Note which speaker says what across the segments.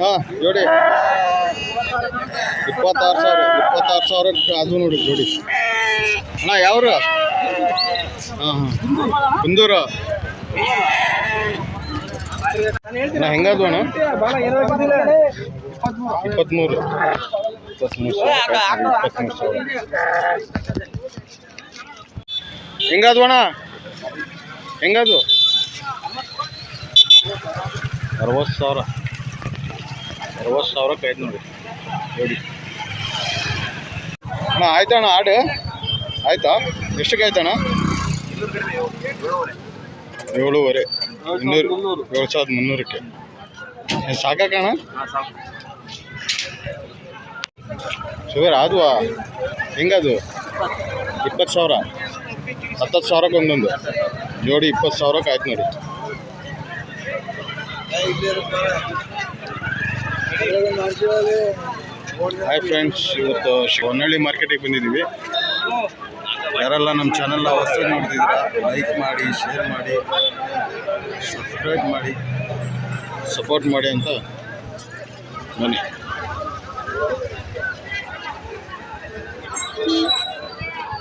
Speaker 1: ಹಾಂ, ಜೋಡಿ. ಇಪ್ಪತ್ತಾರು ಸಾವಿರ ಇಪ್ಪತ್ತಾರು ಸಾವಿರ ಅದು ನೋಡಿ, ಜೋಡಿ. ಅಣ್ಣ, ಯಾವ್ರು? ಹಾಂ ಹಾಂ. ಕುಂದೂರು ಅಣ್ಣ, ಹೆಂಗದು ಅಣ್ಣ? ಇಪ್ಪತ್ತ್ಮೂರು ಇಪ್ಪತ್ತ್ಮೂರು ಸಾವಿರ ಇಪ್ಪತ್ತ್ಮೂರು ಸಾವಿರ. ಹೆಂಗದು ಅಣ್ಣ? ಹೆಂಗದು? ಅರವತ್ತು ಸಾವಿರ. ಅರವತ್ತು ಸಾವಿರಕ್ಕೆ ಆಯ್ತು ನೋಡಿ ನೋಡಿ. ಅಣ್ಣ ಆಯ್ತಾ ಅಣ್ಣ ಆಡು. ಆಯ್ತಾ? ಎಷ್ಟಕ್ಕೆ ಆಯ್ತಣ್ಣ? ಏಳುವರೆ. ಮುನ್ನೂರು ಏಳು ಸಾವಿರದ ಮುನ್ನೂರಕ್ಕೆ ಸಾಕಣ್ಣ ಶುಗರ್ ಆದ್ವಾ ಹೆಂಗದು? ಇಪ್ಪತ್ತು ಸಾವಿರ. ಹತ್ತತ್ತು ಸಾವಿರಕ್ಕೆ ಒಂದೊಂದು. ಜೋಡಿ ಇಪ್ಪತ್ತು ಸಾವಿರಕ್ಕೆ ಆಯ್ತು ನೋಡಿ. ಹಾಯ್ ಫ್ರೆಂಡ್ಸ್ ಇವತ್ತು ಹೊನ್ನಳ್ಳಿ ಮಾರ್ಕೆಟಿಗೆ ಬಂದಿದ್ದೀವಿ. ಯಾರೆಲ್ಲ ನಮ್ಮ ಚಾನಲ್ನ ಹೊಸ ನೋಡ್ತಿದ್ದೀರಾ ಲೈಕ್ ಮಾಡಿ ಶೇರ್ ಮಾಡಿ ಸಬ್ಸ್ಕ್ರೈಬ್ ಮಾಡಿ ಸಪೋರ್ಟ್ ಮಾಡಿ ಅಂತ ಬನ್ನಿ.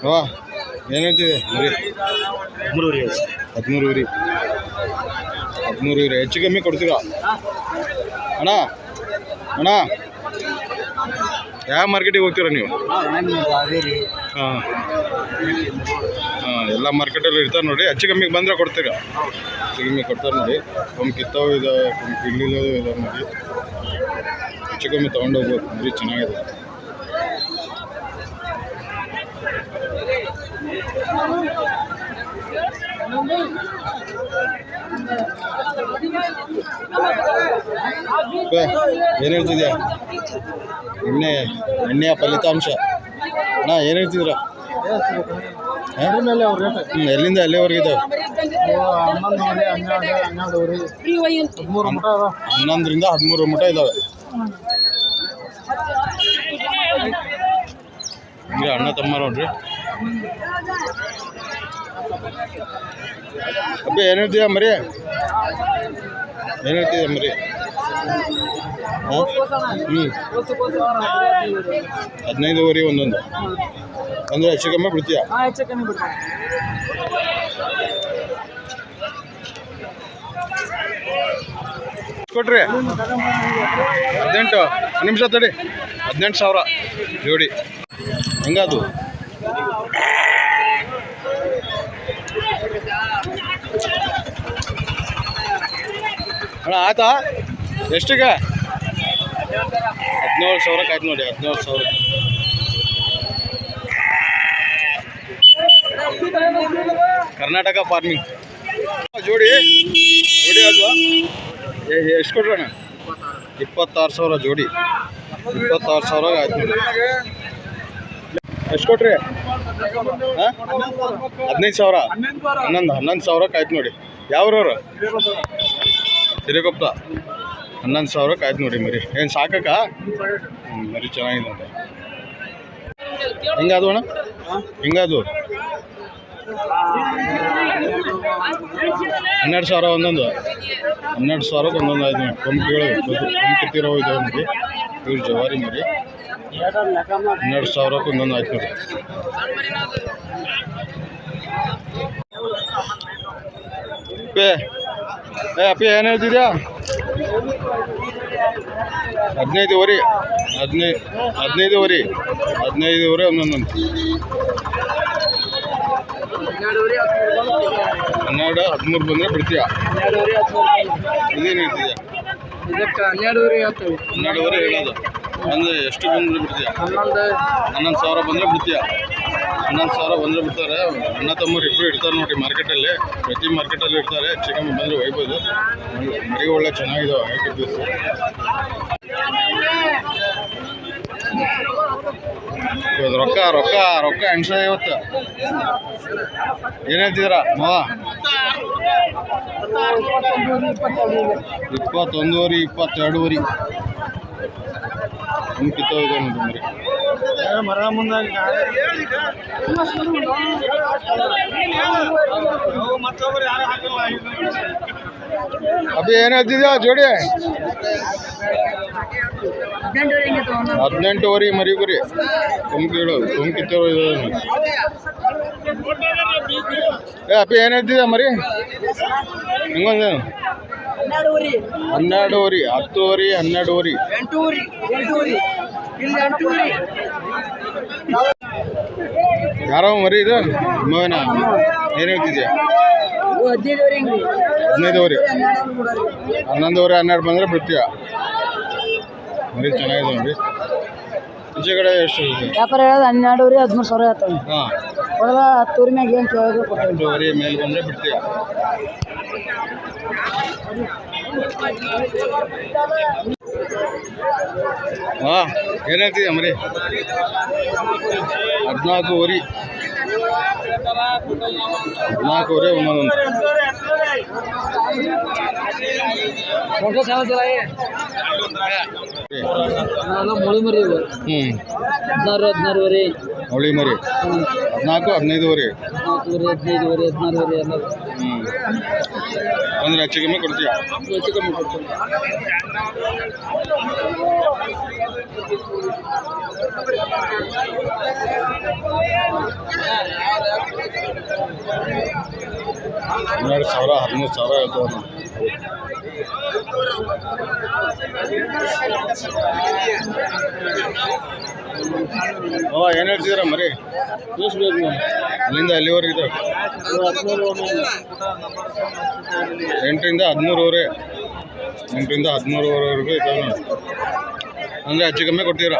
Speaker 1: ವಾ ಏನಂತಿದೆ ಮರಿ.
Speaker 2: ಹದಿಮೂರು
Speaker 1: ಹದಿಮೂರು ಊರಿ ಹದಿಮೂರು ಊರಿ ಹೆಚ್ಚು ಕಮ್ಮಿ ಕೊಡ್ತೀರಾ? ಅಣ್ಣ ಅಣ್ಣ? ಯಾವ ಮಾರ್ಕೆಟಿಗೆ ಹೋಗ್ತೀರ ನೀವು? ಹಾಂ ಹಾಂ. ಎಲ್ಲ ಮಾರ್ಕೆಟಲ್ಲಿ ಇರ್ತಾರೆ ನೋಡಿ. ಹೆಚ್ಚು ಕಮ್ಮಿಗೆ ಬಂದರೆ ಕೊಡ್ತೀರಾ? ಹೆಚ್ಚು ಕಮ್ಮಿ ಕೊಡ್ತಾರೆ ನೋಡಿ. ಒಮ್ಮೆ ಕಿತ್ತವು ಇದೆ ಒಮ್ಮೆ ಇದೆ ಇದಾವೆ ನೋಡಿ. ಹೆಚ್ಚು ಕಮ್ಮಿ ತೊಗೊಂಡೋಗ್ಬೇಕು ನೋಡಿ ಚೆನ್ನಾಗಿದೆ. ಏನು ಹೇಳ್ತಿದ್ಯಾ? ಎಣ್ಣೆ ಎಣ್ಣೆಯ ಫಲಿತಾಂಶ. ಅಣ್ಣ, ಏನು ಹೇಳ್ತಿದ್ರ? ಎಲ್ಲಿಂದ ಎಲ್ಲಿವರೆಗೆ ಇದಾವೆ
Speaker 2: ಹನ್ನೊಂದುವರೆ ಹನ್ನೆರಡು ಹನ್ನೆರಡುವರೆ ಹದಿಮೂರು ಮಟ ಅದ
Speaker 1: ಹನ್ನೊಂದರಿಂದ ಹದಿಮೂರು ಮಠ ಇದಾವೆ ಹಂಗೆ ಅಣ್ಣ ತಮ್ಮ ನೋಡ್ರಿ. ಅಬ್ಬೆ ಏನು ಹೇಳ್ತೀಯ ಮರಿ? ಏನು ಹೇಳ್ತೀಯ ಮರಿ? ಹ್ಞೂ ಹದಿನೈದುವರೆ ಒಂದೊಂದು. ಅಂದರೆ ಹೆಚ್ಚು ಕಮ್ಮಿ ಬಿಡ್ತೀಯ? ಕೊಟ್ರಿ. ಹದಿನೆಂಟು. ನಿಮಿಷ ತಡಿ. ಹದಿನೆಂಟು ಸಾವಿರ. ಜೋಡಿ ಹೆಂಗದು? ಅಣ್ಣ, ಆಯ್ತಾ? ಎಷ್ಟಿಗೆ ಹದಿನೇಳು ಸಾವಿರಕ್ಕೆ ಆಯ್ತು ನೋಡಿ, ಹದಿನೇಳು ಸಾವಿರ ಕರ್ನಾಟಕ ಫಾರ್ಮಿಂಗ್ ಜೋಡಿ ಜೋಡಿ ಅಲ್ವಾ? ಎಷ್ಟು ಕೊಟ್ರಣ್ಣ ಇಪ್ಪತ್ತಾರು ಸಾವಿರ ಜೋಡಿ. ಇಪ್ಪತ್ತಾರು ಸಾವಿರ ಆಯ್ತು ನೋಡಿ. ಎಷ್ಟು ಕೊಟ್ರಿ? ಹದಿನೈದು ಸಾವಿರ? ಹನ್ನೊಂದು ಹನ್ನೊಂದು ಸಾವಿರಕ್ಕೆ ಆಯ್ತು ನೋಡಿ. ಯಾವ್ರವ್ರು? ಹಿರೇಕೊಪ್ಪ. ಹನ್ನೊಂದು ಸಾವಿರಕ್ಕೆ ಆಯ್ತು ನೋಡಿ ಮರಿ. ಏನು ಸಾಕಕ್ಕ? ಮರಿ ಚೆನ್ನಾಗಿದೆ ಅಂತ ಹಿಂಗಾದ ಅಣ್ಣ? ಹಿಂಗಾದು ಹನ್ನೆರಡು ಸಾವಿರ ಒಂದೊಂದು. ಹನ್ನೆರಡು ಸಾವಿರಕ್ಕೆ ಒಂದೊಂದು ಆಯ್ತು ನೋಡಿ ಕೊಂಬಿಗಳು ಇದೆ ಇದಾವೆ ನೋಡಿ ಇವ್ರು ಜವಾರಿ ಮರಿ. ಹನ್ನೆರಡು ಸಾವಿರಕ್ಕೆ ಒಂದೊಂದು ಆಯ್ತು ನೋಡಿ ಅಪ್ಪಿ ಏ, ಅಪ್ಪಿ, ಏನು ಹೇಳ್ತಿದ್ಯಾ? ಹದಿನೈದುವರೆ ಹದಿನೈದು ಹದಿನೈದುವರೆ ಹದಿನೈದುವರೆ ಒಂದೊಂದೊಂದು ಹನ್ನೆರಡು, ಹದಿಮೂರು ಬಂದರೆ ಬಿಡ್ತೀಯಾ? ಇದೇನು ಹೇಳ್ತಿದ್ಯಾ?
Speaker 2: ಹನ್ನೆರಡುವರೆ
Speaker 1: ಹೇಳೋದು. ಅಂದರೆ ಎಷ್ಟು ಬಂದ್ರೆ ಬಿಡ್ತೀಯ?
Speaker 2: ಹನ್ನೊಂದು
Speaker 1: ಹನ್ನೊಂದು ಸಾವಿರ ಬಂದರೆ ಬಿಡ್ತೀಯಾ? ಹನ್ನೊಂದು ಸಾವಿರ ಬಂದರೆ ಬಿಡ್ತಾರೆ. ಅಣ್ಣ ತಮ್ಮರು ಇಬ್ಬರು ಇರ್ತಾರೆ ನೋಡಿ ಮಾರ್ಕೆಟಲ್ಲಿ. ಪ್ರತಿ ಮಾರ್ಕೆಟಲ್ಲಿ ಇರ್ತಾರೆ ಚಿಕನ್ ಬಂದರೆ ಒಯ್ಬೋದು. ಮರಿ ಒಳ್ಳೆ ಚೆನ್ನಾಗಿದ್ದಾವೆ ಐಟಿ ಪೀಸ್ ಇವತ್ತು ರೊಕ್ಕ ರೊಕ್ಕ ರೊಕ್ಕ ಎಣ್ಸ ಇವತ್ತು? ಏನು ಹೇಳ್ತಿದ್ದೀರಾ ಮಾವ? ಇಪ್ಪತ್ತೊಂದುವರೆ, ಇಪ್ಪತ್ತೆರಡುವರೆ. ಒಂದು ಕಿತ್ತೋ ಇದೆ ನೋಡಿ ಮರಿ.
Speaker 2: ಮರ ಮುಂದೆ ಮತ್ತೊಬ್ರು ಯಾರು ಹಾಕಿಲ್ಲ
Speaker 1: ಅಭಿ ಏನು ಹೇಳ್ತಿದ್ಯಾ ಜೋಡಿ? ಹದಿನೆಂಟುವರೆ ಮರಿ ಗುರಿ. ತುಮ್ಕಿಡು ತುಮ್ಕಿತ್ತು ಏ ಅಪ್ಪಿ ಏನು ಹೇಳ್ತಿದ್ಯಾ ಮರಿ? ಹಿಂಗೊಂದು
Speaker 2: ಹನ್ನೆರಡುವರೆ
Speaker 1: ಹನ್ನೆರಡುವರೆ ಹತ್ತುವರೆ ಹನ್ನೆರಡುವರೆ ಯಾರೋ ಮರಿ ಇದು? ನಿಮ್ಮವೇನ ಏನು ಹೇಳ್ತಿದ್ಯಾ?
Speaker 2: ಹದಿನೈದುವರೆ.
Speaker 1: ಹನ್ನೊಂದುವರೆ ಹನ್ನೆರಡು ಬಂದರೆ ಬಿಡ್ತೀಯ? ಮರಿ ಚೆನ್ನಾಗಿದೆ ನೋಡಿ. ಕಡೆ ಎಷ್ಟು
Speaker 2: ವ್ಯಾಪಾರ ಹೇಳೋದು ಹನ್ನೆರಡುವರೆ ಹದಿಮೂರು ಸಾವಿರ ಆಯ್ತು
Speaker 1: ಹಾಂ.
Speaker 2: ಹತ್ತೂರಿ ಮ್ಯಾಗ ಏನು ಕೇಳೋದು
Speaker 1: ಹತ್ತುವರೆ ಮೇಲೆ ಬಂದರೆ ಬಿಡ್ತೀಯ? ಹಾಂ ಏನು ಹೇಳ್ತಿದ್ಯಾ ಮರಿ? ಹದಿನಾಲ್ಕುವರೆ. ಹದಿನಾಲ್ಕುವರೆ ಒಂದೊಂದು
Speaker 2: ಮೊಳಿ ಮರಿ ಇವು
Speaker 1: ಹ್ಞೂ
Speaker 2: ಹದಿನಾರು ಹದಿನಾರುವರೆ.
Speaker 1: ಅವಳಿ ಮರಿ ಹದಿನಾಲ್ಕು ಹದಿನೈದುವರೆ.
Speaker 2: ಹದಿನಾಲ್ಕುವರೆ ಹದಿನೈದುವರೆ ಹದಿನಾರುವರೆ ಎಲ್ಲ
Speaker 1: ಹ್ಞೂ ಅಂದರೆ ಹೆಚ್ಚು ಕಮ್ಮಿ ಕೊಡ್ತೀಯ
Speaker 2: ಹೆಚ್ಚು ಕಮ್ಮಿ ಕೊಡ್ತೇವೆ
Speaker 1: ಹನ್ನೆರಡು ಸಾವಿರ ಹದಿಮೂರು ಸಾವಿರ ಹೇಳ್ತಾವೆ ನಾವು ಅವ ಏನು ಹೇಳ್ತಿದ್ದೀರ ಮರಿ
Speaker 2: ತಿಳಿಸ್ಬೇಕು
Speaker 1: ಅಲ್ಲಿಂದ ಅಲ್ಲಿವರೆಗೆ ಎಂಟರಿಂದ ಹದಿಮೂರುವರೆ. ಎಂಟರಿಂದ ಹದಿಮೂರುವರೆವರೆಗೂ ಇದ್ದಾವೆ ನೋಡಿ. ಅಂದರೆ ಹೆಚ್ಚು ಕಮ್ಮಿ ಕೊಡ್ತೀರಾ?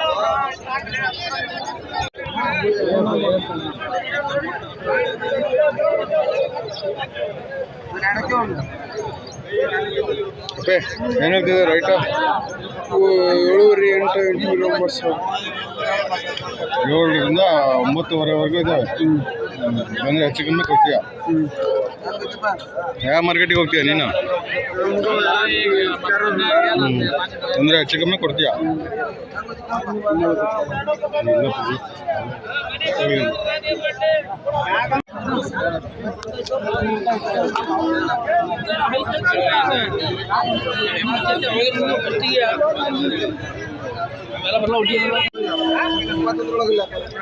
Speaker 1: ಅಪ್ಪೆ ಏನು ಹೇಳ್ತಿದ್ದೀರ ರೈಟು?
Speaker 2: ಏಳುವರೆ ಎಂಟು ಎಂಟು ಕಿಲೋಮೀಟರ್ಸ್
Speaker 1: ಏಳರಿಂದ ಒಂಬತ್ತುವರೆವರೆಗೂ ಇದ್ದಾವೆ. ಬಂದರೆ ಹೆಚ್ಚು ಕಮ್ಮಿ ಕೊಡ್ತೀಯ? ಯಾವ ಮಾರ್ಕೆಟಿಗೆ ಹೋಗ್ತೀಯ ನೀನು? ಅಂದರೆ ಹೆಚ್ಚು ಕಮ್ಮಿ ಕೊಡ್ತೀಯ?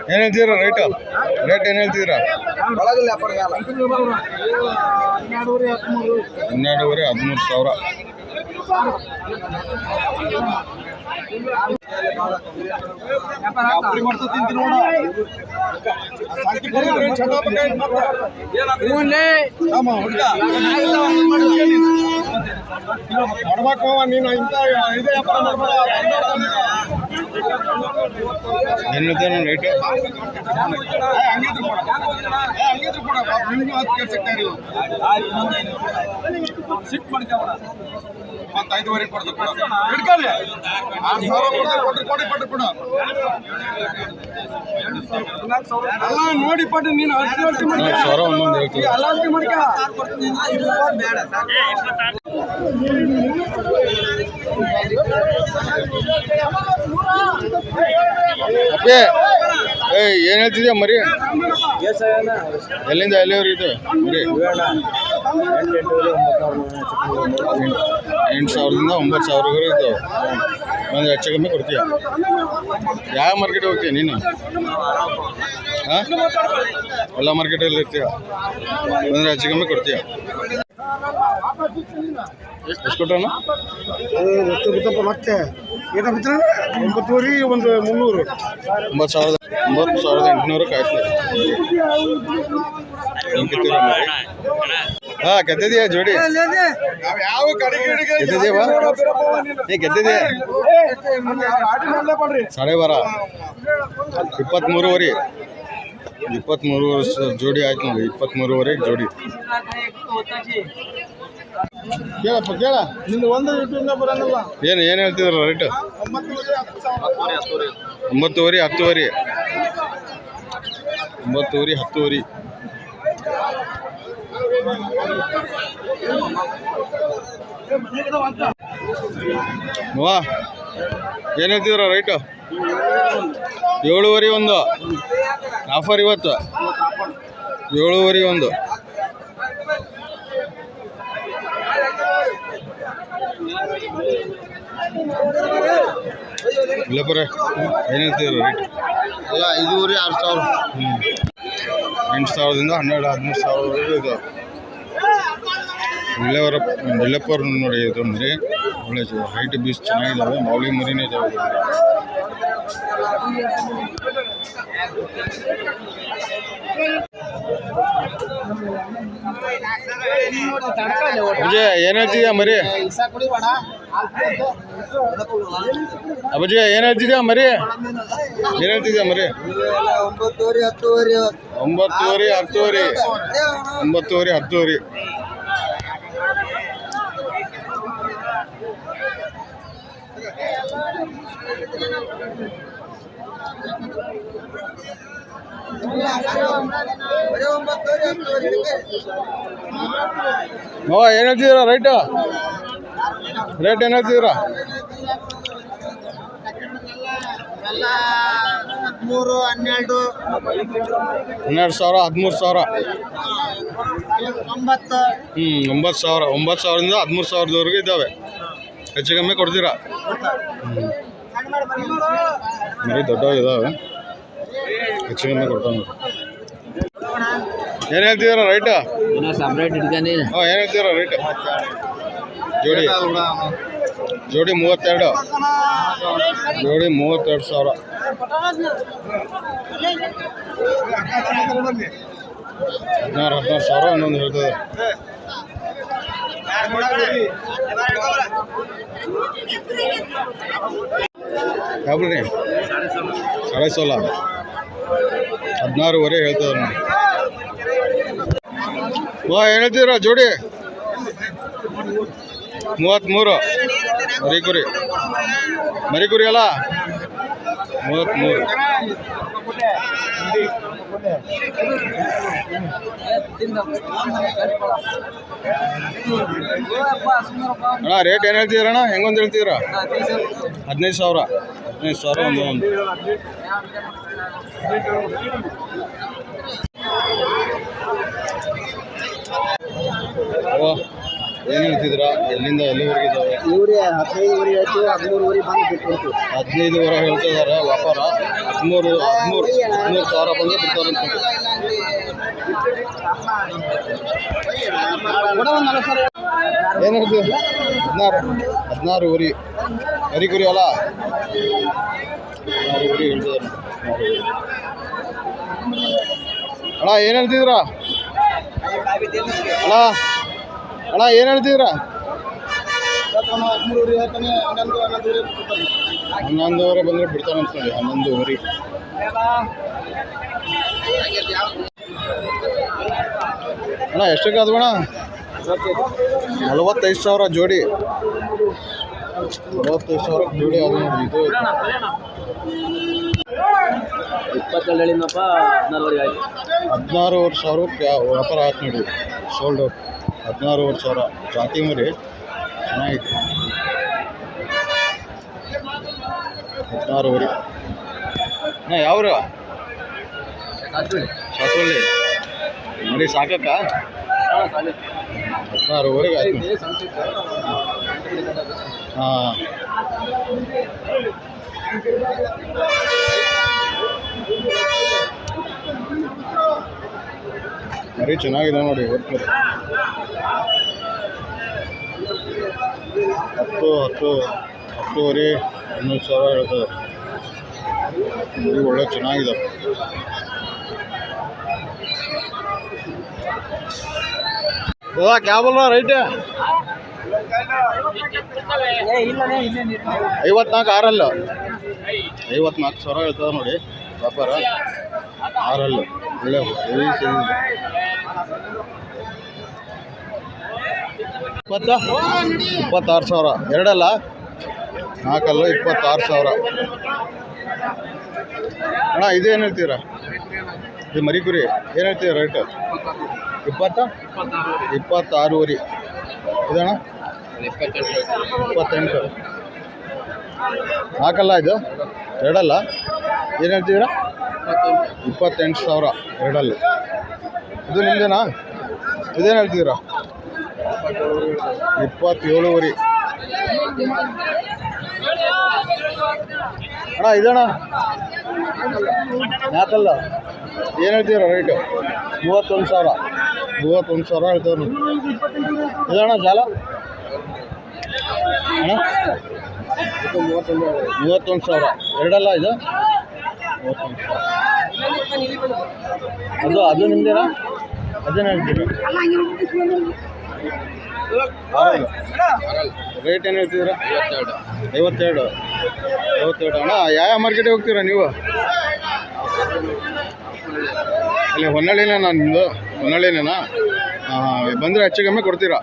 Speaker 1: ಏನು ಹೇಳ್ತೀರಾ ರೇಟು ರೇಟ್ ಏನು ಹೇಳ್ತಿದ್ದೀರಾ
Speaker 2: ಹನ್ನೆರಡುವರೆ ಹದಿಮೂರು
Speaker 1: ಸಾವಿರ. ಮಾಡ್ಬೇಕು ನೀನು ಇಂಥ ಇದೇ ವ್ಯಾಪಾರ ಏನು ಹೇಳ್ತಾರೆ ರೇಟು ಮತ್ತೈದುವರೆಗೆ ಕೊಡ್ತಾರೆ ಆರು ಸಾವಿರ ಕೊಡ್ರಿ ಕೊಡ್ರಿ ಕೊಡ್ರಿ ಕೊಡು
Speaker 2: ಅಲ್ಲ ನೋಡಿ ಪಟ್ಟು ನೀನು ಅರ್ಜಿ ಅರ್ಜಿ
Speaker 1: ಹೇಳ್ತೀವಿ
Speaker 2: ಅಲ್ಲ ಅರ್ಜಿ ಮಾಡ್ಕ.
Speaker 1: ಏನು ಹೇಳ್ತಿದ್ಯಾ ಮರಿ? ಎಲ್ಲಿಂದ ಎಲ್ಲಿವರೆಗೆ ಇದೆ ಮರಿ? ಎಂಟು ಸಾವಿರದಿಂದ ಒಂಬತ್ತು ಸಾವಿರವರೆಗೂ ಇದ್ದಾವೆ ಒಂದು ಹೆಚ್ಚು ಕಮ್ಮಿ ಕೊಡ್ತೀಯ? ಯಾವ ಮಾರ್ಕೆಟ್ ಹೋಗ್ತೀಯ ನೀನು? ಎಲ್ಲ ಮಾರ್ಕೆಟಲ್ಲಿ ಇರ್ತೀಯ? ಅಂದರೆ ಹೆಚ್ಚು ಕಮ್ಮಿ ಕೊಡ್ತೀಯ? ಎಷ್ಟು ಕೊಟ್ಟಣ
Speaker 2: ಗೊತ್ತಪ್ಪ ಮತ್ತೆ? ಏನ ಬಿತ್ರ ಒಂಬತ್ತುವರೆ ಒಂದು ಮುನ್ನೂರು.
Speaker 1: ಒಂಬತ್ತು ಸಾವಿರದ ಒಂಬತ್ತು ಸಾವಿರದ ಎಂಟುನೂರು ಕಾಯ್ತು ಹಾಂ ಗೆದ್ದಿದೆಯಾ ಜೋಡಿ? ಗೆದ್ದಿದೆಯಾ ಏ ಗೆದ್ದಿದೆಯಾ? ಸಾಡೆ ಬಾರ. ಇಪ್ಪತ್ತ್ಮೂರುವರೆ ಇಪ್ಪತ್ತ್ಮೂರು ವರ್ಷ ಜೋಡಿ ಆಯ್ತು ನೋಡಿ ಇಪ್ಪತ್ತ್ಮೂರುವರೆಗೆ ಜೋಡಿ. ಕೇಳಪ್ಪ ಕೇಳ.
Speaker 2: ನಿಂದು ಒಂದು ಯೂಟ್ಯೂಬ್ನ ಬರೋಂಗಿಲ್ಲ
Speaker 1: ಏನು ಏನು ಹೇಳ್ತಿದ್ರ ರೈಟ್ ಒಂಬತ್ತುವರೆ ಹತ್ತುವರೆ. ಒಂಬತ್ತುವರೆ ಹತ್ತುವರೆ. ವಾ ಏನು ಹೇಳ್ತಿದ್ರ ರೈಟು ಏಳುವರೆ ಒಂದು. ಆಫರ್ ಇವತ್ತು. ಏಳುವರೆ ಒಂದು. ಇಲ್ಲಪ್ಪರೆ ಏನು ಹೇಳ್ತಿದ್ರು ರೇಟ್
Speaker 2: ಅಲ್ಲ ಐದೂವರೆ ಆರು ಸಾವಿರ.
Speaker 1: ಹ್ಞೂ ಎಂಟು ಸಾವಿರದಿಂದ ಹನ್ನೆರಡು ಹದಿಮೂರು ಸಾವಿರವರೆಗೂ ಇದಾವೆ ಒಳ್ಳೆಯವರ ಬಿಲ್ಲಪ್ಪರ್ ನೋಡಿ ಇದು ಅಂದರೆ ಒಳ್ಳೆ ಹೈಟ್ ಬೀಸ್ ಚೆನ್ನಾಗಿದ್ದಾವೆ ಮೌಳಿ ಮರಿನೇ ಇದಾವೆ ವಿಜಯ ಏನು ಹೇಳ್ತಿದ್ಯಾ ಮರಿ? ಅಜ್ಜಿ ಏನ್ ಹೇಳ್ತಿದ್ಯಾ ಮರಿ? ಏನ್ ಹೇಳ್ತಿದ್ಯಾ ಮರಿ?
Speaker 2: ಒಂಬತ್ತುವರೆ ಹತ್ತುವರೆ.
Speaker 1: ಒಂಬತ್ತುವರೆ ಹತ್ತುವರೆ. ಒಂಬತ್ತುವರೆ ಹತ್ತುವರೆ. ಏನು ಹೇಳ್ತಿದ್ದೀರಾ ರೈಟು? ರೇಟ್ ಏನು ಹೇಳ್ತಿದ್ರ
Speaker 2: ಹದಿಮೂರು ಹನ್ನೆರಡು
Speaker 1: ಹನ್ನೆರಡು ಸಾವಿರ ಹದಿಮೂರು ಸಾವಿರ.
Speaker 2: ಒಂಬತ್ತು
Speaker 1: ಹ್ಞೂ ಒಂಬತ್ತು ಸಾವಿರ. ಒಂಬತ್ತು ಸಾವಿರದಿಂದ ಹದಿಮೂರು ಸಾವಿರದವರೆಗೂ ಇದ್ದಾವೆ. ಹೆಚ್ಚು ಕಮ್ಮಿ ಕೊಡ್ತೀರಾ? ಮರಿ ದೊಡ್ಡವು ಇದ್ದಾವೆ ಹೆಚ್ಚು ಕಮ್ಮಿ ಕೊಡ್ತಾವೆ ಏನು ಹೇಳ್ತಿದ್ದೀರಾ ರೈಟ್ ಏನು ಹೇಳ್ತೀರಾ ರೈಟ್ ಜೋಡಿ. ಜೋಡಿ ಮೂವತ್ತೆರಡು. ಜೋಡಿ ಮೂವತ್ತೆರಡು ಸಾವಿರ. ಹದಿನಾರು ಹದಿನಾರು ಸಾವಿರ ಇನ್ನೊಂದು ಹೇಳ್ತದೆ. ಯಾವ್ರಿ ಸಾಡೆ ಸೋಲ ಹದಿನಾರುವರೆ ಹೇಳ್ತದ ವಾ ಹೇಳ್ತೀರಾ ಜೋಡಿ? ಮೂವತ್ತ್ಮೂರು. ಮರಿಕುರಿ ಮರಿಗುರಿ ಅಲ್ಲ? ಮೂವತ್ತ್ಮೂರು. ಅಣ್ಣ, ರೇಟ್ ಏನು ಹೇಳ್ತಿದ್ದೀರಣ್ಣ ಹೆಂಗೊಂದು ಹೇಳ್ತೀರ ಹದಿನೈದು ಸಾವಿರ. ಹದಿನೈದು ಸಾವಿರ ಒಂದು ಒಂದು ಓ ಏನು ಹೇಳ್ತಿದ್ದೀರಾ? ಎಲ್ಲಿಂದ ಎಲ್ಲಿವರೆಗೆ ಇದ್ದಾವೆ?
Speaker 2: ಹದಿನೈದುವರೆ ಆಯ್ತು ಹದಿಮೂರುವರೆ ಬಂದು ಬಿಟ್ಟು
Speaker 1: ಹದಿನೈದು ವರ ಹೇಳ್ತಿದ್ದಾರೆ ವ್ಯಾಪಾರ. ಹದಿಮೂರು ಹದಿಮೂರು ಹದಿಮೂರು ಸಾವಿರ ಬಂದು ಬಿಡ್ತಾರೆ ಅಂತ ಏನು ಹೇಳ್ತೀವಿ ಹದಿನಾರು ಹದಿನಾರು ಉರಿ ಕರಿ ಕುರಿ ಅಲ್ಲ? ಹದಿನಾರು ಉರಿ ಹೇಳ್ತಿದ್ದಾರೆ ಅಣ್ಣ ಏನು ಹೇಳ್ತಿದ್ದೀರಾ? ಅಣ್ಣ ಅಣ್ಣ, ಏನು
Speaker 2: ಹೇಳ್ತಿದ್ರ? ಹನ್ನೊಂದುವರೆ ಬಿಡ್ತಾನೆ
Speaker 1: ಬಂದರೆ ಅಂತ ನೋಡಿ ಹನ್ನೊಂದುವರೆ. ಅಣ್ಣ, ಎಷ್ಟಕ್ಕೆ ಅಣ್ಣ? ನಲವತ್ತೈದು ಸಾವಿರ ಜೋಡಿ. ನಲವತ್ತೈದು ಸಾವಿರ ಜೋಡಿ ಅದು ನೋಡಿ ಇದು.
Speaker 2: ಇಪ್ಪತ್ತೆರಡು ಹದಿನಾರೂವರೆ
Speaker 1: ಸಾವಿರಕ್ಕೆ ವ್ಯಾಪಾರ ಆಯ್ತು ನೋಡಿ ಸೋಲ್ಡ್ ಔಟ್ ಹದಿನಾರೂವರೆ ಸಾವಿರ ಜಾತಿ ಮರಿ ಚೆನ್ನಾಗಿದೆ. ಹದಿನಾರೂವರೆ. ಹಾಂ ಯಾವ್ರು? ಸಾಸವಳ್ಳಿ ಮರಿ ಸಾಕಕ್ಕ? ಹದಿನಾರೂವರೆಗೆ ಆಯ್ತು. ಹಾಂ. ಮರಿ ಚೆನ್ನಾಗಿದೆ ನೋಡಿ ಒಟ್ಟು ಮರಿ. ಹತ್ತು ಹತ್ತು, ಹತ್ತುವರೆ ಹನ್ನೊಂದು ಸಾವಿರ ಹೇಳ್ತದೆ ಇದು ಒಳ್ಳೆ ಚೆನ್ನಾಗಿದೆ. ಓದಾ ಕ್ಯಾಬಲ್ವಾ ರೈಟ್? ಐವತ್ನಾಲ್ಕು, ಆರಲ್ಲ. ಐವತ್ನಾಲ್ಕು ಸಾವಿರ ಹೇಳ್ತದೆ ನೋಡಿ, ವ್ಯಾಪಾರ. ಆರಲ್ಲ. ಒಳ್ಳೆ. ಇಪ್ಪತ್ತ? ಇಪ್ಪತ್ತಾರು ಸಾವಿರ. ಎರಡಲ್ಲ? ನಾಲ್ಕಲ್ಲ ಇಪ್ಪತ್ತಾರು ಸಾವಿರ. ಅಣ್ಣ ಇದೇನು ಹೇಳ್ತೀರಾ? ಇದು ಮರಿಕುರಿ. ಏನು ಹೇಳ್ತೀರಾ ರೇಟು ಇಪ್ಪತ್ತ? ಇಪ್ಪತ್ತಾರೂವರೆ. ಇದಣ್ಣ? ಇಪ್ಪತ್ತೆಂಟು. ನಾಲ್ಕಲ್ಲ ಇದು? ಎರಡಲ್ಲ? ಏನು ಹೇಳ್ತೀರಾ? ಇಪ್ಪತ್ತೆಂಟು ಸಾವಿರ. ಎರಡಲ್ಲಿ. ಇದು ನಿಮ್ಮದೇನಾ ಇದೇನು ಹೇಳ್ತೀರಾ? ಇಪ್ಪತ್ತೇಳುವರೆ. ಅಣ್ಣ, ಇದಣ್ಣ? ಯಾಕಲ್ಲ? ಏನು ಹೇಳ್ತೀರ ರೇಟು ಮೂವತ್ತೊಂದು ಸಾವಿರ. ಮೂವತ್ತೊಂದು ಸಾವಿರ ಹೇಳ್ತಾರೆ ಇದಣ್ಣ, ಸಾಲ? ಅಣ್ಣ? ಮೂವತ್ತೊಂದು ಸಾವಿರ. ಎರಡಲ್ಲ ಇದು? ಮೂವತ್ತೊಂದು ಸಾವಿರ. ಅದು ಅದು ನಿಮ್ದೇನಾ? ಅದೇನು ಹೇಳ್ತೀರಿ? ರೇಟ್ ಏನು ಹೇಳ್ತಿದ್ದೀರಾ? ಐವತ್ತೆರಡು. ಐವತ್ತೆರಡು. ಅಣ್ಣ, ಯಾವ ಮಾರ್ಕೆಟಿಗೆ ಹೋಗ್ತೀರಾ ನೀವು? ಅಲ್ಲಿ ಹೊನ್ನಳ್ಳಿನೇನಾ ನಿಮ್ಮದು ಹೊನ್ನಳ್ಳಿನೇನಾ ಬಂದರೆ ಹೆಚ್ಚು ಕಮ್ಮಿ ಕೊಡ್ತೀರಾ?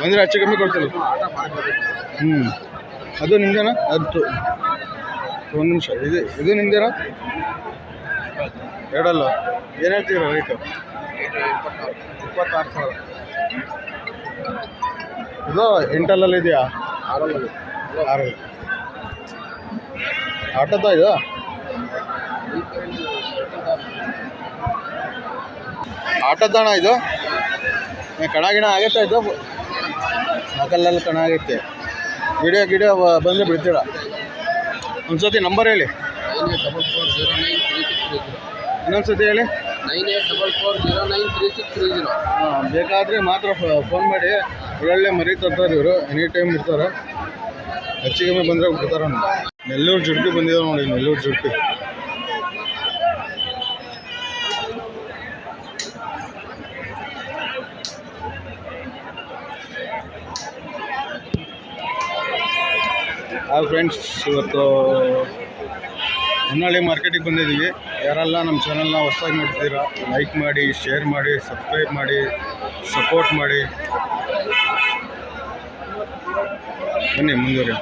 Speaker 1: ಬಂದರೆ ಹೆಚ್ಚು ಕಮ್ಮಿ ಕೊಡ್ತೀರಿ? ಹ್ಞೂ ಅದು ನಿಮ್ದೇನಾ? ಅದು ಒಂದು ನಿಮಿಷ. ಇದು ಇದು ನಿಮ್ದೇನಾ? ಎರಡಲ್ಲ. ಏನು ಹೇಳ್ತೀರಾ ರೇಟು ಇಪ್ಪತ್ತಾರು ಸಾವಿರ. ಇದು ಇಂಟಲಲ್ಲಿ ಇದೆಯಾ? ಆರಲ್ಲಿ ಆಟದ ಇದು? ಆಟದ್ದಣ ಇದು? ಕಣ ಗಿಣ ಆಗತ್ತಾ ಇದು? ನಾಲ್ಕಲ್ಲಲ್ಲಿ ಕಣ ಆಗೈತೆ. ವಿಡಿಯೋ ಗಿಡಿಯೋ ಬಂದರೆ ಬಿಡ್ತೀರ? ಒಂದ್ಸತಿ ನಂಬರ್ ಹೇಳಿ. ಇನ್ನೊಂದ್ಸತಿ ಹೇಳಿ.
Speaker 2: Nine eight double four zero nine three six three zero.
Speaker 1: ಹಾಂ ಬೇಕಾದರೆ ಮಾತ್ರ ಫೋನ್ ಮಾಡಿ. ಒಳ್ಳೊಳ್ಳೆ ಮರಿ ತರ್ತಾರೆ ಇವರು ಎನಿ ಟೈಮ್ ಇರ್ತಾರೆ. ಕಮ್ಮಿ ಬಂದರೆ ಬಿಡ್ತಾರೆ ನೆಲ್ಲೂರು ಜುಡ್ಪಿ ಬಂದಿದ್ದಾರೆ ನೋಡಿ ನೆಲ್ಲೂರು ಜುಡ್ಪಿ ಹಾಯ್ ಫ್ರೆಂಡ್ಸ್ ಇವತ್ತು ಹೊನ್ನಾಳಿ ಮಾರ್ಕೆಟಿಗೆ ಬಂದಿದ್ದೀವಿ. ಯಾರೆಲ್ಲ ನಮ್ಮ ಚಾನಲ್ನ ಹೊಸದಾಗಿ ನೋಡ್ತಿದ್ದೀರಾ ಲೈಕ್ ಮಾಡಿ ಶೇರ್ ಮಾಡಿ ಸಬ್ಸ್ಕ್ರೈಬ್ ಮಾಡಿ ಸಪೋರ್ಟ್ ಮಾಡಿ. ಬನ್ನಿ ಮುಂದುವರಿ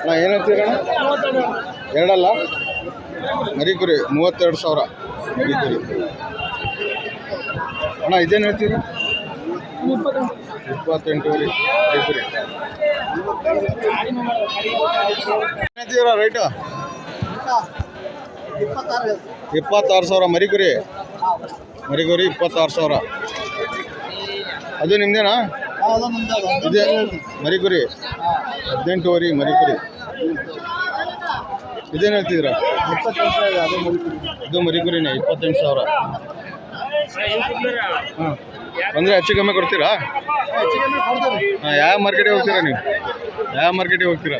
Speaker 1: ಅಣ್ಣ, ಏನು ಹೇಳ್ತೀರಣ್ಣ ಎರಡಲ್ಲ? ಮರಿಕುರಿ, ಮೂವತ್ತೆರಡು ಸಾವಿರ. ಮರಿಕುರಿ. ಅಣ್ಣ, ಇದೇನು ಹೇಳ್ತೀರಿ? ಇಪ್ಪತ್ತೆಂಟುವರೆ ಮರಿಕುರಿ. ಹೇಳ್ತೀರಾ ರೈಟು ಇಪ್ಪತ್ತಾರು ಸಾವಿರ ಮರಿಗುರಿ ಮರಿಗುರಿ ಇಪ್ಪತ್ತಾರು ಸಾವಿರ. ಅದು ನಿಮ್ದೇನಾ? ಇದೆ ಮರಿಗುರಿ ಹದಿನೆಂಟುವರೆ ಮರಿಗುರಿ ಇದೇನು ಹೇಳ್ತಿದ್ರ ಇದು ಮರಿಗುರಿನೇ ಇಪ್ಪತ್ತೆಂಟು ಸಾವಿರ. ಹಾಂ. ಅಂದರೆ ಹೆಚ್ಚು ಕಮ್ಮಿ ಕೊಡ್ತೀರಾ? ಹಾಂ ಯಾವ ಮಾರ್ಕೆಟಿಗೆ ಹೋಗ್ತೀರಾ ನೀವು? ಯಾವ ಮಾರ್ಕೆಟಿಗೆ ಹೋಗ್ತೀರಾ?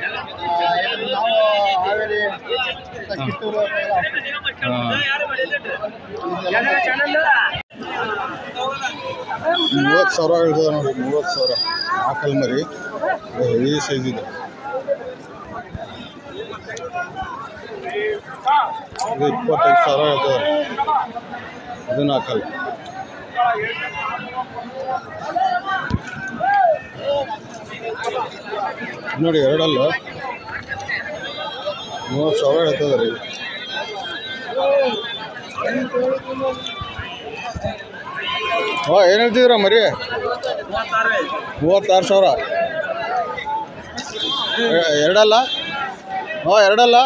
Speaker 1: ಮೂವತ್ತು ಸಾವಿರ ಹೇಳ್ತದೆ ನೋಡಿ, ಮೂವತ್ತು ಸಾವಿರ. ಆಕಲ್ ಮರಿ ಹೆವಿ ಸೈಜ್ ಇದೆ. ಇಪ್ಪತ್ತೈದು ಸಾವಿರ ಹೇಳ್ತದೆ ಇದನ್ನ ಆಕಲ್ ನೋಡಿ, ಎರಡಲ್ಲ. ಮೂವತ್ತು ಸಾವಿರ ಹೇಳ್ತದೆ ರೀ ಹಾ ಏನು ಹೇಳ್ತಿದ್ರ ಮರಿ? ಮೂವತ್ತಾರು ಸಾವಿರ. ಎರಡಲ್ಲ? ಹಾ ಎರಡಲ್ಲ?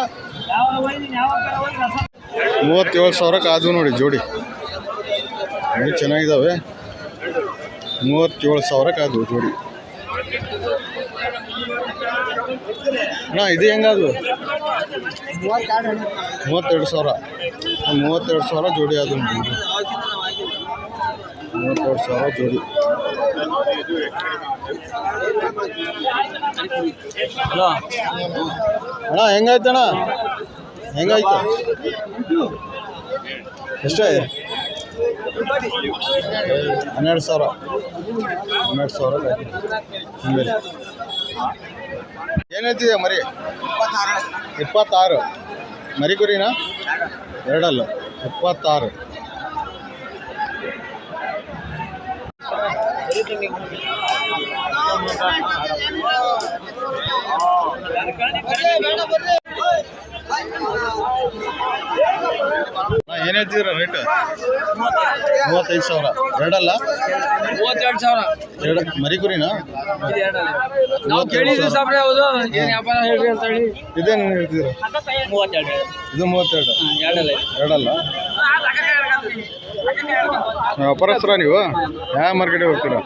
Speaker 1: ಮೂವತ್ತೇಳು ಸಾವಿರಕ್ಕೆ ಆದವು ನೋಡಿ ಜೋಡಿ. ಚೆನ್ನಾಗಿದ್ದಾವೆ ಮೂವತ್ತೇಳು ಸಾವಿರಕ್ಕೆ ಆದವು ಜೋಡಿ. ಅಣ್ಣ, ಇದು ಹೆಂಗಾದ್ರು? ಮೂವತ್ತೆರಡು ಸಾವಿರ. ಮೂವತ್ತೆರಡು ಸಾವಿರ ಜೋಡಿ ಅದು. ಮೂವತ್ತೆರಡು ಸಾವಿರ ಜೋಡಿ. ಅಣ್ಣ ಹೆಂಗಾಯ್ತಣ್ಣ? ಹೆಂಗಾಯ್ತು? ಎಷ್ಟೇ? ಹನ್ನೆರಡು ಸಾವಿರ. ಹನ್ನೆರಡು ಸಾವಿರ ಹಿಂಗೆ. ಏನು ಮರಿ? ಇಪ್ಪತ್ತಾರು. ಮರಿ ಕುರಿನಾ? ಎರಡಲ್ಲ. ಇಪ್ಪತ್ತಾರು. ಏನು ರೇಟ್ ಮೂವತ್ತೈದು ಸಾವಿರ. ಎರಡಲ್ಲ?
Speaker 2: ಮೂವತ್ತೆರಡು ಸಾವಿರ.
Speaker 1: ಎರಡು
Speaker 2: ನಾವು ಕೇಳಿದ್ವಿ ಸಾಬ್ರೆ ಹೌದು ಏನು ವ್ಯಾಪಾರ ಹೇಳ್ರಿ ಅಂತ ಹೇಳಿ.
Speaker 1: ಇದೇನು ಹೇಳ್ತೀರಾ
Speaker 2: ಮೂವತ್ತೆರಡು
Speaker 1: ಇದು ಮೂವತ್ತೆರಡು
Speaker 2: ಎರಡಲ್ಲ
Speaker 1: ಎರಡಲ್ಲ? ವ್ಯಾಪಾರಸ್ಥರ ನೀವು? ಯಾವ ಮಾರ್ಕೆಟಿಗೆ ಹೋಗ್ತೀರಾ?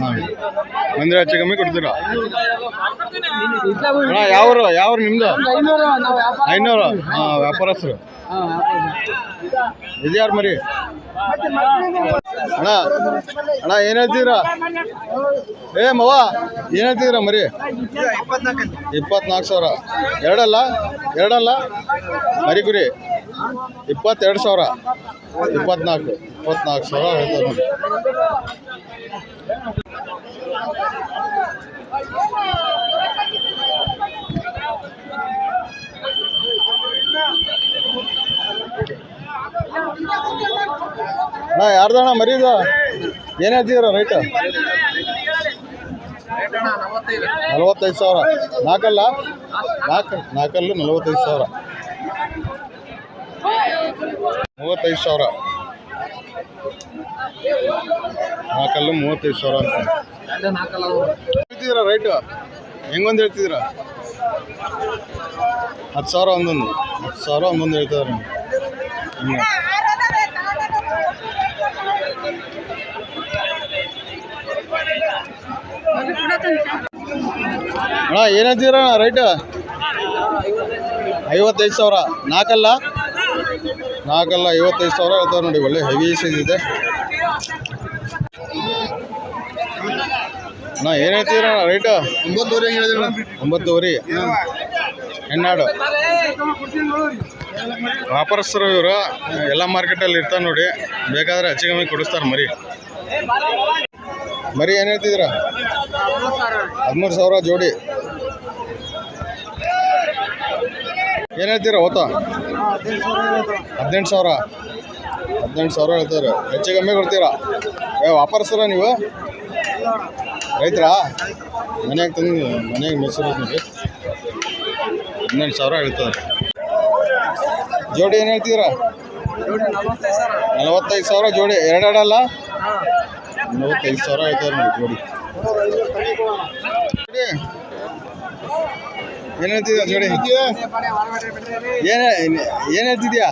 Speaker 1: ಹಾಂ ಬಂದರೆ ಹೆಚ್ಚು ಕಮ್ಮಿ ಕೊಡ್ತೀರಾ? ಅಣ್ಣ ಯಾವ್ರು ಯಾವ್ರು ನಿಮ್ಮದು
Speaker 2: ಐನೂರು ನಾವು ವ್ಯಾಪಾರ.
Speaker 1: ಐನೂರು? ಹಾಂ ವ್ಯಾಪಾರಸ್ಥರು. ಇದ್ಯಾರು ಮರಿ? ಅಣ್ಣ ಅಣ್ಣ, ಏನ್ ಹೇಳ್ತಿದ್ದೀರಾ? ಏ, ಮವ, ಏನ್ ಹೇಳ್ತಿದ್ದೀರಾ ಮರಿ? ಇಪ್ಪತ್ನಾಲ್ಕು ಸಾವಿರ. ಎರಡಲ್ಲ? ಎರಡಲ್ಲ? ಮರಿ ಗುರಿ ಇಪ್ಪತ್ತೆರಡು ಸಾವಿರ. ಇಪ್ಪತ್ನಾಲ್ಕು ಇಪ್ಪತ್ನಾಲ್ಕು ಸಾವಿರ ಹೇಳ್ತಾರೆ ಅಣ್ಣ ಯಾರ್ದಣ್ಣ ಮರಿದು ಏನು ರೈಟ್ ನಲವತ್ತೈದು ಸಾವಿರ. ನಾಲ್ಕಲ್ಲ? ನಾಲ್ಕು, ನಾಲ್ಕಲ್ಲು ನಲವತ್ತೈದು ಸಾವಿರ. ಮೂವತ್ತೈದು ಸಾವಿರ. ನಾಲ್ಕಲ್ಲು ಮೂವತ್ತೈದು ಸಾವಿರ ಅಂತ. ಹೇಳ್ತಿದ್ದೀರ ರೈಟು ಹೆಂಗೊಂದು ಹೇಳ್ತಿದ್ದೀರಾ ಹತ್ತು ಸಾವಿರ ಒಂದೊಂದು. ಹತ್ತು ಸಾವಿರ ಒಂದೊಂದು ಹೇಳ್ತಿದ್ದಾರೆ ಹಿಂಗೆ ಅಣ್ಣ ಏನಂತೀರ ರೈಟ್ ಐವತ್ತೈದು ಸಾವಿರ. ನಾಲ್ಕಲ್ಲ? ನಾಲ್ಕಲ್ಲ ಐವತ್ತೈದು ಸಾವಿರ ಹೇಳ್ತಾರೆ ನೋಡಿ ಒಳ್ಳೆ ಹೆವಿ ಸೈಜ್ ಇದೆ. ಅಣ್ಣ ಏನು ರೈಟ್ ಒಂಬತ್ತುವರೆ ಒಂಬತ್ತುವರೆ. ಹೆಣ್ಣಾಡು. ವ್ಯಾಪಾರಸ್ಥರು ಇವರು ಎಲ್ಲ ಮಾರ್ಕೆಟಲ್ಲಿ ಇರ್ತಾರೆ ನೋಡಿ ಬೇಕಾದ್ರೆ ಹೆಚ್ಚಿಗೆ ಕಮ್ಮಿ ಕೊಡಿಸ್ತಾರೆ ಮರಿ. ಮರಿ ಏನು ಹೇಳ್ತಿದ್ದೀರಾ ಹದಿಮೂರು ಸಾವಿರ ಜೋಡಿ. ಏನು ಹೇಳ್ತೀರಾ ಓತ ಹದಿನೆಂಟು ಸಾವಿರ ಹದಿನೆಂಟು ಸಾವಿರ. ಹೇಳ್ತಾರೆ. ಹೆಚ್ಚು ಕಮ್ಮಿ ಕೊಡ್ತೀರಾ? ಏ ವ್ಯಾಪಾರಸ್ಥರ ನೀವು? ರೈತರಾ? ಮನೆಯಾಗ ತಂದು ಮನೆಯಾಗ ಮೈಸೂರು ನೋಡಿ ಹದಿನೆಂಟು ಸಾವಿರ ಹೇಳ್ತಾರೆ. ಜೋಡಿ ಏನು ಹೇಳ್ತೀರಾ? ನಲವತ್ತೈದು ಸಾವಿರ. ಜೋಡಿ. ಎರಡೆರಡಲ್ಲ? ನಲವತ್ತೈದು ಸಾವಿರ ಹೇಳ್ತಾರೆ ನೋಡಿ ಜೋಡಿ. ಏನು ಜೋಡಿ? ಏನೇ, ಏನು ಹೇಳ್ತಿದ್ಯಾ?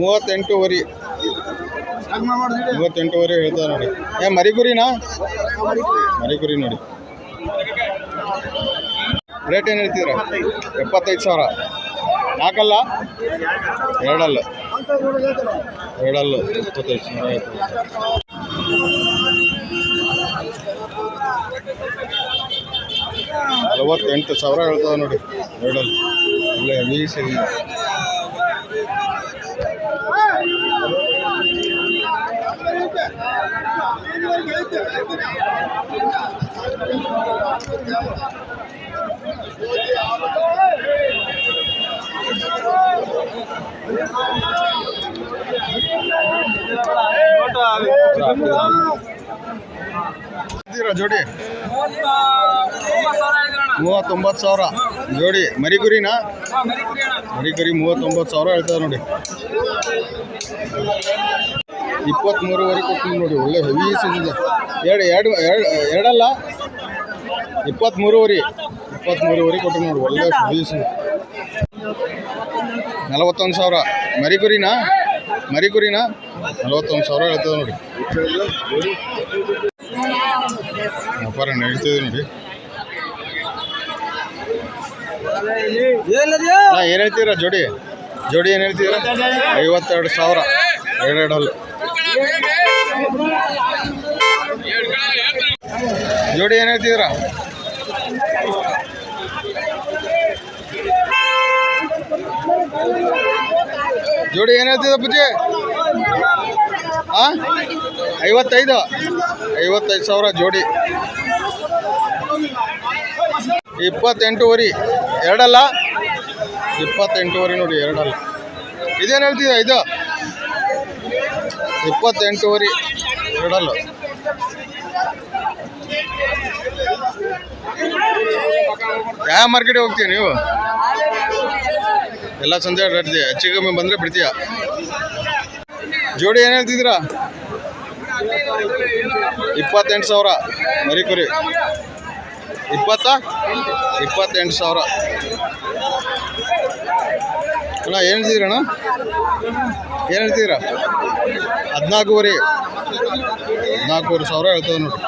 Speaker 1: ಮೂವತ್ತೆಂಟುವರೆ ಮೂವತ್ತೆಂಟುವರೆ ಹೇಳ್ತಾರೆ ನೋಡಿ. ಏ ಮರಿಗುರಿನಾ ಮರಿಗುರಿ ನೋಡಿ. ರೇಟ್ ಏನು ಹೇಳ್ತಿದ್ರ ಎಪ್ಪತ್ತೈದು ಸಾವಿರ. ನಾಲ್ಕಲ್ಲ? ಎರಡಲ್ಲ. ಎರಡಲ್ಲ. ಎಪ್ಪತ್ತೈದು ಸಾವಿರ ನಲವತ್ತೆಂಟು ಸಾವಿರ ಹೇಳ್ತದ ನೋಡಿ. ಎರಡಲ್ಲಿ ಒಳ್ಳೆ ಇದ್ದೀರಾ ಜೋಡಿ? ಮೂವತ್ತೊಂಬತ್ತು ಸಾವಿರ. ಜೋಡಿ ಮರಿಗುರಿನಾ ಮರಿಗುರಿ ಮೂವತ್ತೊಂಬತ್ತು ಸಾವಿರ ಹೇಳ್ತಾರೆ ನೋಡಿ. ಇಪ್ಪತ್ತ್ಮೂರುವರೆ ಕೊಡ್ತೀನಿ ನೋಡಿ, ಒಳ್ಳೆ ಹೆವಿ ಸಿಗಿದೆ ಎರಡು ಎರಡು ಎರಡು, ಎರಡಲ್ಲ? ಇಪ್ಪತ್ತ್ಮೂರುವರೆ ಇಪ್ಪತ್ತ್ಮೂರುವರೆ ಕೊಟ್ಟು ನೋಡಿ, ಒಳ್ಳೆ ಹೆವಿ ಸಿಗುತ್ತೆ ನಲವತ್ತೊಂದು ಸಾವಿರ. ಮರಿಗುರಿನಾ ಮರಿಗುರಿನಾ ನಲವತ್ತೊಂದು ಸಾವಿರ ಹೇಳ್ತದೆ ನೋಡಿ. ವ್ಯಾಪಾರ ನಡೀತದೆ ನೋಡಿ. ಏನು ಹೇಳ್ತೀರಾ ಜೋಡಿ? ಜೋಡಿ ಏನು ಹೇಳ್ತೀರಾ? ಐವತ್ತೆರಡು ಸಾವಿರ. ಎರಡೆರಡು ಹಲ್ಲು. ಜೋಡಿ ಏನು ಹೇಳ್ತಿದ್ದೀರಾ ಜೋಡಿ ಏನು ಹೇಳ್ತಿದ್ದ ಪೂಜೆ? ಐವತ್ತೈದು. ಐವತ್ತೈದು ಸಾವಿರ ಜೋಡಿ. ಇಪ್ಪತ್ತೆಂಟುವರೆ. ಎರಡಲ್ಲ? ಇಪ್ಪತ್ತೆಂಟುವರೆ ನೋಡಿ, ಎರಡಲ್ಲ. ಇದೇನು ಹೇಳ್ತಿದ್ದ ಇದು? ಇಪ್ಪತ್ತೆಂಟುವರೆ, ಎರಡಲ್ಲ. ಯಾವ ಮಾರ್ಕೆಟಿಗೆ ಹೋಗ್ತೀಯ ನೀವು? ಎಲ್ಲ ಸಂಜೆ ಅಡ್ಡಾಡ್ತೀಯ ಹೆಚ್ಚು ಕಮ್ಮಿ ಬಂದರೆ ಬಿಡ್ತೀಯ? ಜೋಡಿ ಏನು ಹೇಳ್ತಿದ್ದೀರಾ? ಇಪ್ಪತ್ತೆಂಟು ಸಾವಿರ. ಮರಿ ಕುರಿ. ಇಪ್ಪತ್ತ? ಇಪ್ಪತ್ತೆಂಟು ಸಾವಿರ. ಅಣ್ಣ, ಏನು ಹೇಳ್ತಿದ್ದೀರಣ್ಣ ಏನು ಹೇಳ್ತಿದ್ದೀರಾ? ಹದಿನಾಲ್ಕೂವರೆ. ಹದಿನಾಲ್ಕೂವರೆ ಸಾವಿರ ಹೇಳ್ತದೆ ನೋಡಿ.